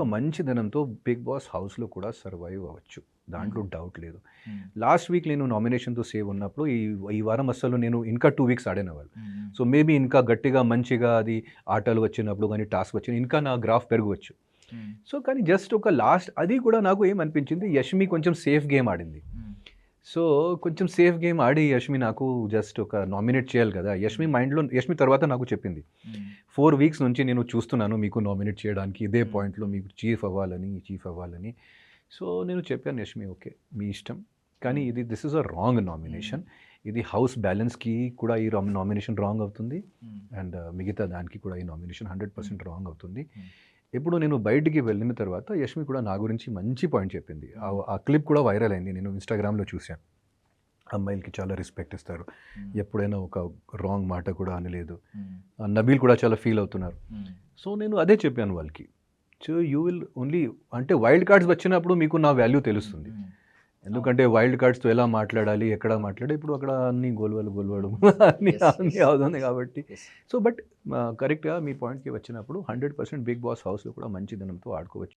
ఒక మంచి ధనంతో బిగ్ బాస్ హౌస్లో కూడా సర్వైవ్ అవ్వచ్చు దాంట్లో. డౌట్ లేదు. లాస్ట్ వీక్ నేను నామినేషన్తో సేవ్ ఉన్నప్పుడు ఈ ఈ వారం అసలు నేను ఇంకా టూ వీక్స్ ఆడినవాళ్ళు Hmm. సో మేబీ ఇంకా గట్టిగా మంచిగా అది ఆటలు వచ్చినప్పుడు కానీ టాస్క్ వచ్చిన ఇంకా నా గ్రాఫ్ పెరగవచ్చు. సో కానీ జస్ట్ ఒక లాస్ట్ అది కూడా నాకు ఏమనిపించింది యష్మి కొంచెం సేఫ్ గేమ్ ఆడింది. సో కొంచెం సేఫ్ గేమ్ ఆడి యష్మి నాకు జస్ట్ ఒక నామినేట్ చేయాలి కదా. యష్మి మైండ్లో యష్మి తర్వాత నాకు చెప్పింది. Hmm. ఫోర్ వీక్స్ నుంచి నేను చూస్తున్నాను మీకు నామినేట్ చేయడానికి ఇదే Hmm. పాయింట్లో మీకు చీఫ్ అవ్వాలని చీఫ్ అవ్వాలని. సో నేను చెప్పాను యష్మి ఓకే మీ ఇష్టం. కానీ ఇది this is a wrong nomination. ఇది హౌస్ బ్యాలెన్స్కి కూడా ఈ నామినేషన్ రాంగ్ అవుతుంది. Hmm. అండ్ మిగతా దానికి కూడా ఈ నామినేషన్ హండ్రెడ్ పర్సెంట్ రాంగ్ అవుతుంది. Hmm. ఇప్పుడు నేను బయటికి వెళ్ళిన తర్వాత యష్మి కూడా నా గురించి మంచి పాయింట్ చెప్పింది. ఆ- క్లిప్ కూడా వైరల్ అయింది. నేను ఇన్స్టాగ్రామ్లో చూశాను. అమ్మాయిలకి చాలా రెస్పెక్ట్ ఇస్తారు. ఎప్పుడైనా ఒక రాంగ్ మాట కూడా అనలేదు. నబీల్ కూడా చాలా ఫీల్ అవుతున్నారు. సో నేను అదే చెప్పాను వాళ్ళకి. సో యూ విల్ ఓన్లీ అంటే వైల్డ్ కార్డ్స్ వచ్చినప్పుడు మీకు నా వాల్యూ తెలుస్తుంది. ఎందుకంటే వైల్డ్ కార్డ్స్తో ఎలా మాట్లాడాలి ఎక్కడ మాట్లాడాలి ఇప్పుడు అక్కడ అన్ని గొలవలు గొలవడం అన్ని. అవుతుంది కాబట్టి. సో బట్ కరెక్ట్గా మీ పాయింట్కి వచ్చినప్పుడు హండ్రెడ్ పర్సెంట్ బిగ్ బాస్ హౌస్లో కూడా మంచి ధనంతో ఆడుకోవచ్చు